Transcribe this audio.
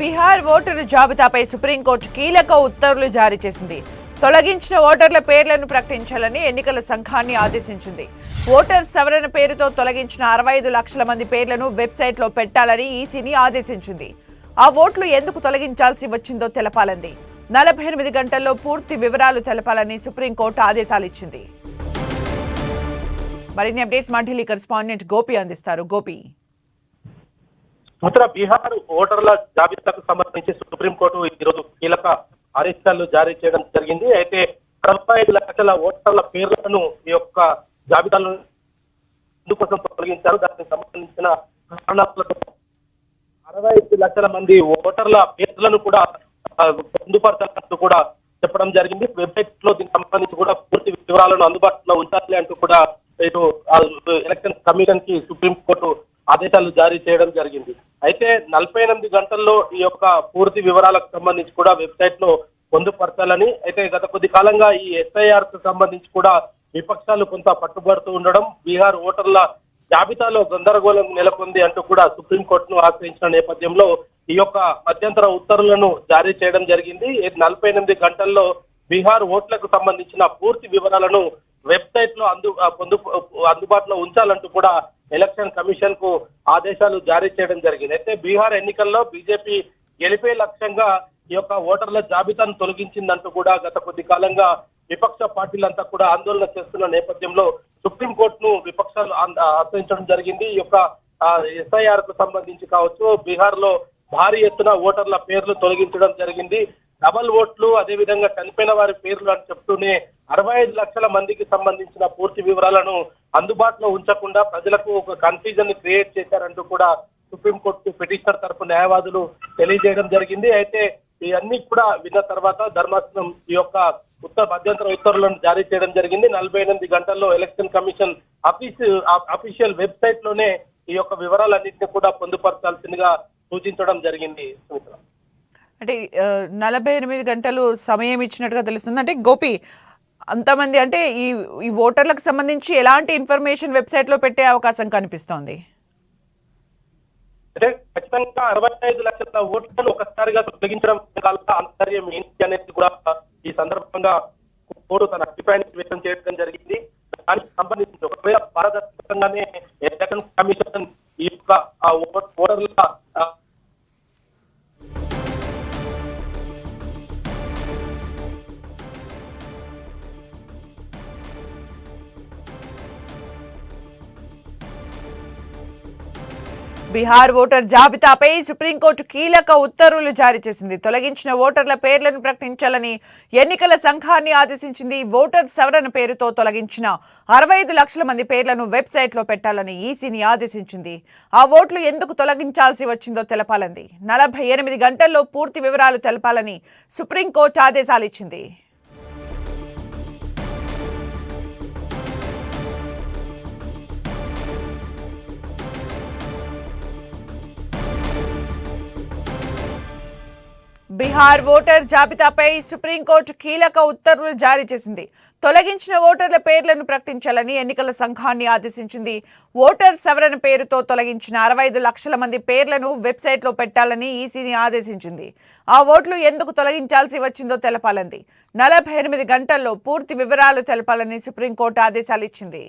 బీహార్ ఓటర్ల జాబితాపై సుప్రీంకోర్టు కీలక ఉత్తర్వులు జారీ చేసింది. తొలగించిన ఓటర్ల పేర్లను ప్రకటించాలని ఎన్నికల సంఘాన్ని ఆదేశించింది. ఓటర్ సవరణ పేరుతో తొలగించిన అరవై ఐదు లక్షల మంది పేర్లను వెబ్సైట్లో పెట్టాలని ఈసీని ఆదేశించింది. ఆ ఓట్లు ఎందుకు తొలగించాల్సి వచ్చిందో తెలపాలంది. నలభై ఎనిమిది గంటల్లో పూర్తి వివరాలు తెలపాలని సుప్రీంకోర్టు ఆదేశాలిచ్చింది మరిన్ని అప్డేట్స్ మా ఢిల్లీ కరెస్పాండెంట్ గోపి అందిస్తారు. గోపి. ఉత్తర బీహార్ ఓటర్ల జాబితాకు సంబంధించి సుప్రీంకోర్టు ఈరోజు కీలక ఆదేశాలు జారీ చేయడం జరిగింది. అయితే అరవై ఐదు లక్షల ఓటర్ల పేర్లను ఈ యొక్క జాబితాలో ఎందుకోసం తొలగించారు. దానికి సంబంధించిన కారణాలతో అరవై ఐదు లక్షల మంది ఓటర్ల పేర్లను కూడా పొందుపరచాలంటూ కూడా చెప్పడం జరిగింది. వెబ్సైట్లో దీనికి సంబంధించి కూడా పూర్తి వివరాలను అందుబాటులో ఉంచాలి అంటూ కూడా ఇటు ఎలక్షన్ కమిషన్కి సుప్రీంకోర్టు ఆదేశాలు జారీ చేయడం జరిగింది. అయితే నలభై ఎనిమిది గంటల్లో ఈ యొక్క పూర్తి వివరాలకు సంబంధించి కూడా వెబ్సైట్లో పొందుపరచాలని అయితే గత కొద్ది కాలంగా ఈ ఎస్ఐఆర్కు సంబంధించి కూడా విపక్షాలు కొంత పట్టుబడుతూ ఉండడం బీహార్ ఓటర్ల జాబితాలో గందరగోళం నెలకొంది అంటూ కూడా సుప్రీంకోర్టును ఆశ్రయించిన నేపథ్యంలో ఈ యొక్క మధ్యంతర ఉత్తర్వులను జారీ చేయడం జరిగింది. నలభై ఎనిమిది గంటల్లో బీహార్ ఓట్లకు సంబంధించిన పూర్తి వివరాలను వెబ్సైట్లో అందు పొందు అందుబాటులో ఉంచాలంటూ కూడా ఎలక్షన్ కమిషన్కు ఆదేశాలు జారీ చేయడం జరిగింది. అయితే బీహార్ ఎన్నికల్లో బీజేపీ గెలిపే లక్ష్యంగా ఈ యొక్క ఓటర్ల జాబితాను తొలగించిందంటూ కూడా గత కొద్ది కాలంగా విపక్ష పార్టీలంతా కూడా ఆందోళన చేస్తున్న నేపథ్యంలో సుప్రీంకోర్టును విపక్షాలు ఆశ్రయించడం జరిగింది. ఈ యొక్క ఎస్ఐఆర్కు సంబంధించి కావచ్చు బీహార్లో భారీ ఎత్తున ఓటర్ల పేర్లు తొలగించడం జరిగింది. డబల్ ఓట్లు అదేవిధంగా చనిపోయిన వారి పేర్లు అని చెప్తూనే అరవై ఐదు లక్షల మందికి సంబంధించిన పూర్తి వివరాలను అందుబాటులో ఉంచకుండా ప్రజలకు ఒక కన్ఫ్యూజన్ని క్రియేట్ చేశారంటూ కూడా సుప్రీంకోర్టు పిటిషనర్ తరపు న్యాయవాదులు తెలియజేయడం జరిగింది. అయితే ఇవన్నీ కూడా విన్న తర్వాత ధర్మాసనం ఈ యొక్క ఉత్తర మధ్యంతర ఉత్తర్వులను జారీ చేయడం జరిగింది. నలభై ఎనిమిది గంటల్లో ఎలక్షన్ కమిషన్ అఫీస్ అఫీషియల్ వెబ్సైట్లోనే ఈ యొక్క వివరాలన్నింటినీ కూడా పొందుపరచాల్సిందిగా సూచించడం జరిగింది. సుమిత్ర. అంటే నలభై ఎనిమిది గంటలు సమయం ఇచ్చినట్టుగా తెలుస్తుంది. అంటే గోపి అంతమంది అంటే ఈ ఈ ఓటర్లకు సంబంధించి ఎలాంటి ఇన్ఫర్మేషన్ వెబ్సైట్లో పెట్టే అవకాశం కనిపిస్తోంది? అంటే ఖచ్చితంగా అరవై ఐదు లక్షల ఓట్లను ఒకసారిగా తొలగించడం అంతర్యం ఏంటి అనేది కూడా ఈ సందర్భంగా కోడు తన అభిప్రాయాన్ని వ్యక్తం చేయడం జరిగింది. దానికి సంబంధించి ఒకవేళ పారదర్శకంగానే ఎలక్షన్ కమిషన్ ఈ యొక్క ఓటర్ల బీహార్ ఓటర్ జాబితాపై సుప్రీంకోర్టు కీలక ఉత్తర్వులు జారీ చేసింది. తొలగించిన ఓటర్ల పేర్లను ప్రకటించాలని ఎన్నికల సంఘాన్ని ఆదేశించింది. ఓటర్ సవరణ పేరుతో తొలగించిన అరవై ఐదు లక్షల మంది పేర్లను వెబ్సైట్లో పెట్టాలని ఈసీని ఆదేశించింది. ఆ ఓట్లు ఎందుకు తొలగించాల్సి వచ్చిందో తెలపాలంది. నలభై ఎనిమిది గంటల్లో పూర్తి వివరాలు తెలపాలని సుప్రీంకోర్టు ఆదేశాలు బీహార్ ఓటర్ జాబితాపై సుప్రీంకోర్టు కీలక ఉత్తర్వులు జారీ చేసింది. తొలగించిన ఓటర్ల పేర్లను ప్రకటించాలని ఎన్నికల సంఘాన్ని ఆదేశించింది. ఓటర్ సవరణ పేరుతో తొలగించిన అరవై ఐదు లక్షల మంది పేర్లను వెబ్సైట్లో పెట్టాలని ఈసీని ఆదేశించింది. ఆ ఓట్లు ఎందుకు తొలగించాల్సి వచ్చిందో తెలపాలంది. నలభై ఎనిమిది గంటల్లో పూర్తి వివరాలు తెలపాలని సుప్రీంకోర్టు ఆదేశాలు ఇచ్చింది.